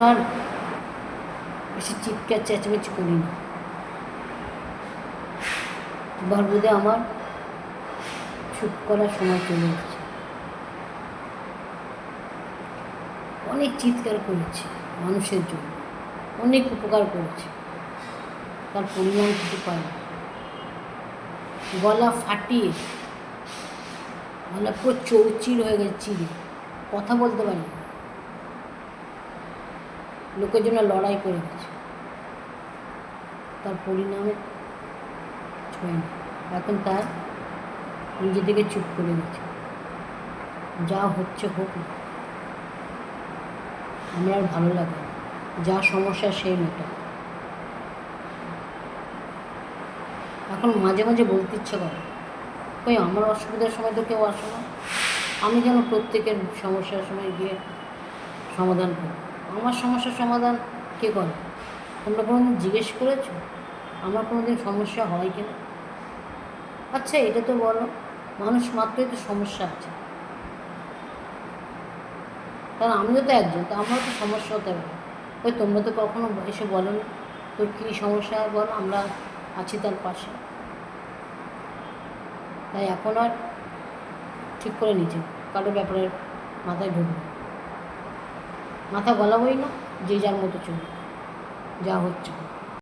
আর বেশি চিৎকার, চেঁচামেচি করি না। বারবোধে আমার চুপ করার সময় চলে এসেছে। অনেক চিৎকার করেছি মানুষের জন্য, অনেক উপকার করেছি। তার পরিমাণ কিছু না। গলা ফাটিয়ে, গলা পুরো চৌচির হয়ে গেছে, চিড়ে। কথা বলতে পারি না। লোকের জন্য লড়াই করে গেছে তার পরিণামে এখন তার নিজে থেকে চুপ করে গেছে যা হচ্ছে হোক না। আমার আর ভালো লাগে যা সমস্যা সেই মেটা এখন মাঝে মাঝে বলতে ইচ্ছে করে কই আমার অসুবিধার সময় তো কেউ আসে না। আমি যেন প্রত্যেকের সমস্যার সময় গিয়ে সমাধান করি। আমার সমস্যার সমাধান কে করে? তোমরা কোনো দিন জিজ্ঞেস করেছ? আমার কোনো দিন সমস্যা হয় কিনা? আচ্ছা এটা তো বলো, মানুষ মাত্রই তো সমস্যা আছে। কারণ আমিও তো একজন, তো আমারও তো সমস্যা হতে পারে। ওই তোমরা তো কখনো এসে বলো না তোর কী সমস্যা বল, আমরা আছি তার পাশে। তাই এখন আর ঠিক করে নিয়েছি কারও ব্যাপারে মাথায় ঢুকবে মাথা গলাবই না যে যার মতো চলবে যা হচ্ছে।